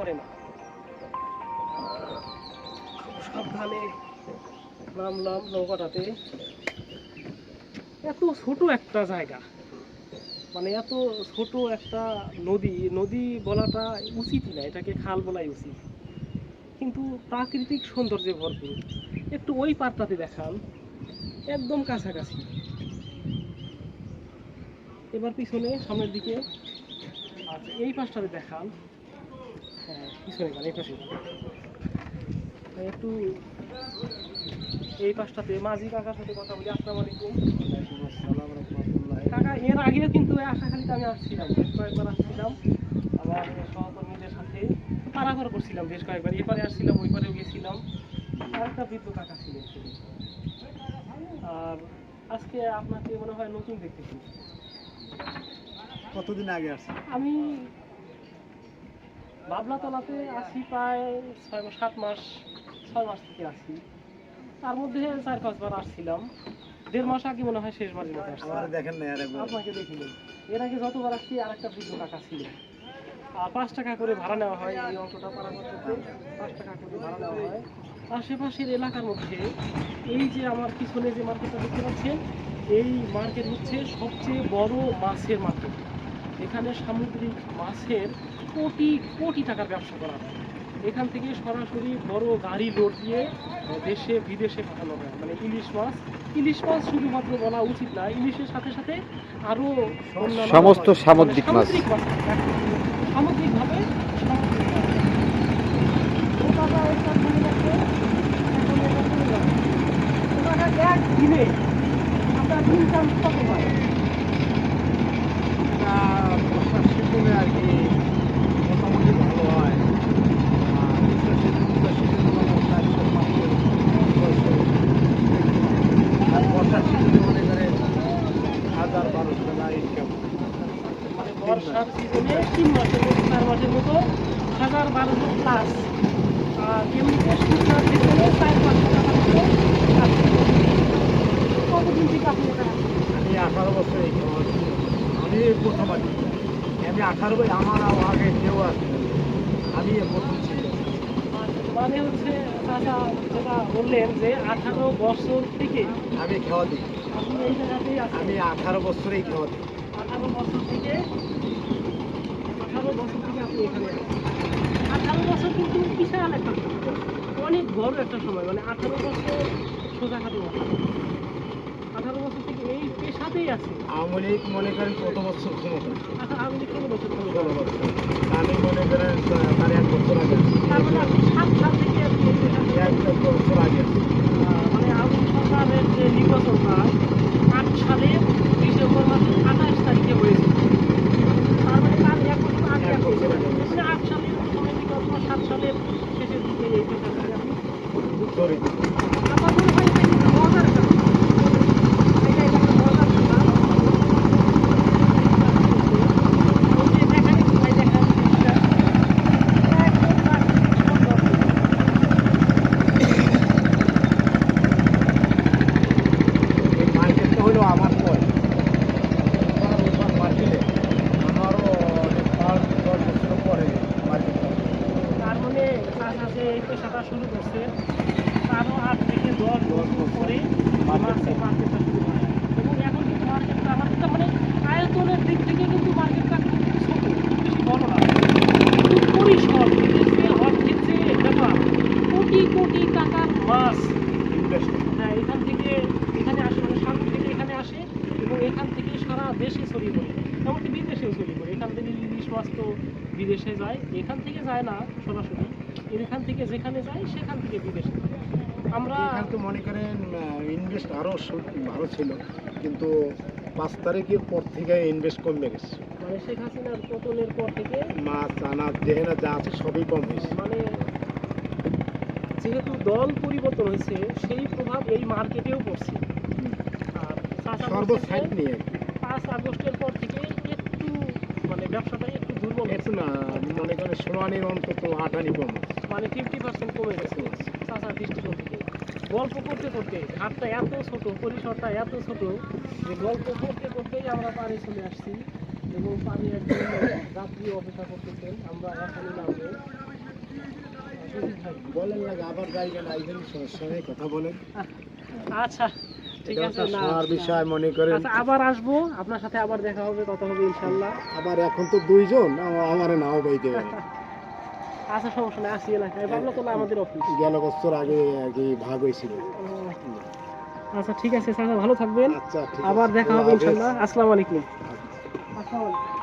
করে না। সাবধানে নামলাম নৌকাটাতে। এত ছোট একটা জায়গা। মানে এত ছোট একটা নদী। নদী বলাটা উচিতই না, এটাকে খাল বলাই উচিত। কিন্তু প্রাকৃতিক সৌন্দর্যে ভরপুর। একটু ওই পাড়টাতে দেখান। একদম কাছাকাছি। এবার পিছনে সামনের দিকে। আচ্ছা এই পাশটাতে দেখান। পিছনে গান এই পাশে একটু এই পাশটাতে মাঝি কাকার সাথে কথা বলি আসসালামু আলাইকুম। কাকা এর আগেও কিন্তু আশাখালিতে আমি আসছিলাম বেশ কয়েকবার আসছিলাম। আমার সহকর্মীদের সাথে পারাপার করছিলাম বেশ কয়েকবার। এপারে আসছিলাম ওই পারেও গেছিলাম। আর একটা বৃদ্ধ কাকা ছিলেন আর আজকে আপনাকে মনে হয় নতুন দেখতেছি। কতদিন আগে আসছে আমি বাবলাতলাতে আছি প্রায় ছয় মাস সাত মাস ছয় মাস থেকে আছি। তার মধ্যে চার পাঁচবার আসছিলাম। দেড় মাস আগে মনে হয় শেষবারের মতো আসছি। দেখেন না আপনাকে দেখিনি এর আগে যতবার আসছি আর একটা বৃদ্ধ কাকা ছিল। আর পাঁচ টাকা করে ভাড়া নেওয়া হয় এই অংশটা পাঁচ টাকা করে ভাড়া নেওয়া হয়। আশেপাশের এলাকার মধ্যে এই যে আমার পিছনে যে মার্কেটটা দেখতে পাচ্ছেন এই মার্কেট হচ্ছে সবচেয়ে বড় মাছের মার্কেট। এখানে সামুদ্রিক মাছের কোটি কোটি টাকার ব্যবসা করা হয়। এখান থেকে সরাসরি বড় গাড়ি লোড দিয়ে দেশে বিদেশে পাঠানো হয়। মানে ইলিশ মাছ ইলিশ মাছ শুধুমাত্র বলা উচিত না ইলিশের সাথে সাথে আরও অন্যান্য সমস্ত সামুদ্রিক মানে মাছ। সামুদ্রিক মাছ সামুদ্রিকভাবে এক দিনে আপনার ইনকাম কত হয় এটা বর্ষার সিজনে আর কি মোটামুটি ভালো হয় আর গ্রীষ্মের সিজনগুলো সিজন মানে চারশো পাঁচশো ছয়শো আর বর্ষার সিজনে মনে করে হাজার বারোশো টাকা ইনকাম মানে বর্ষার সিজনে তিন মাসের মতো চার মাসের মতো হাজার বারোশো প্লাস আর এমনিতে শুকনার সিজনে চার পাঁচশো টাকার মতো কতদিন থেকে আপনি আমি আঠারো বছর এই আমি প্রথম আছি আমি আঠারো বছর আমার আগে কেউ আছে আমি প্রথম ছিল মানে হচ্ছে চাচা যেটা বললেন যে আঠারো বছর থেকে আমি খাওয়া দিই। এই আমি আঠারো বছরেই খাওয়া দিই আঠারো বছর থেকে আঠারো বছর থেকে আপনি এখানে। আঠারো বছর কিন্তু বিশাল একটা। অনেক বড় একটা সময় মানে আঠারো বছর সোজা খাতে আঠারো বছর থেকে এই পেশাতেই আছে আওয়ামী লীগ মনে করেন কত বছর ক্ষমতা আচ্ছা আমি ষোলো বছর ধরে আমি মনে করেন তার এক বছর আগে। তার মানে আপনি সাত সাল থেকে আপনি এই পেশাতে এক বছর আগে আছি। আহ, মানে আওয়ামী সরকারের যে নির্বাচনটা আট সালে ডিসেম্বর মাসের আঠাশ তারিখে হয়েছে তার মানে তার এক বছর আগে এক আপনি বছর আগে। মানে আট সালের প্রথমের দিকে অথবা সাত সালের শেষের দিকে এই পেশাটাকে আপনি ধরে দিই। আমার মনে হয় এটা একটা মজার কাজ এটা একটা মজার কাজ ওই যে দেখেন, এই দেখেন, জিনিসটা একদম প্রাকৃতিক সৌন্দর্য। এই মার্কেটটা হলো আমার পয় মার্কেটে আমারও অনেক পাঁচ দশ বছর পরে মার্কেটটা তার মানে চাষা যে এই পেশাটা শুরু করছে। তারও আট থেকে দশ বছর পরে মাছের মার্কেটটা শুরু হয়। এবং এখন কিন্তু মার্কেটটা মার্কেটটা মানে আয়তনের দিক থেকে কিন্তু মার্কেটটা ছোট বেশি বড় না। কোটি কোটি টাকার মাছ। হ্যাঁ এখান থেকে, এখানে আসে মানে থেকে এখানে আসে এবং এখান সারা দেশে এমনকি বিদেশেও ছড়িয়ে পড়ে। এখান থেকে ইলিশ মাছ তো বিদেশে যায়, এখান থেকে যায় না সরাসরি। এখান থেকে যেখানে যায় সেখান থেকে বিদেশে। আমরা তো মনে করেন ইনভেস্ট আরও ভালো ছিল কিন্তু পাঁচ তারিখের পর থেকে ইনভেস্ট কমে গেছে। মানে শেখ হাসিনার পতনের পর থেকে মাছ আনাজ যেখানে যা আছে সবই কম হয়েছে। মানে যেহেতু দল পরিবর্তন হয়েছে সেই প্রভাব এই মার্কেটেও পড়ছে। আর চাচা সর্ব বলছেন সাইড যে নিয়ে পাঁচ আগস্টের পর থেকে একটু মানে ব্যবসাটা একটু দুর্বল হয়েছে। একটু না মনে করেন ষোলানির অন্তত আটানি কম আছে। মানে ফিফটি পার্সেন্ট কমে গেছে। চাষার দৃষ্টিকোণ থেকে গল্প করতে করতে ঘাটটা এত ছোট পরিসরটা এত ছোট যে গল্প করতে করতেই আমরা পানি চলে আসছি এবং পানি একজন যাত্রী অপেক্ষা করতেছেন। আমরা এখনই নামবো। বলেন লাগে আবার জায়গা এখানে সমস্যা নেই কথা বলেন। আচ্ছা ঠিক আছে না। বিষয় মনে করেন। আচ্ছা আবার আসব আপনার সাথে আবার দেখা হবে কথা হবে ইনশাল্লাহ। আবার এখন তো দুইজন আমার নাও বইতে আচ্ছা সমস্যা নেই আসি এলাকায়। ভাবলো তোলা আমাদের অফিস গেল বছর আগে আর কি ভাগ হয়েছিল। আচ্ছা ঠিক আছে স্যার ভালো থাকবেন। আচ্ছা আবার। দেখা হবে আল্লাহ ইনশাল্লাহ আসসালামু আলাইকুম। আসসালামু আলাইকুম।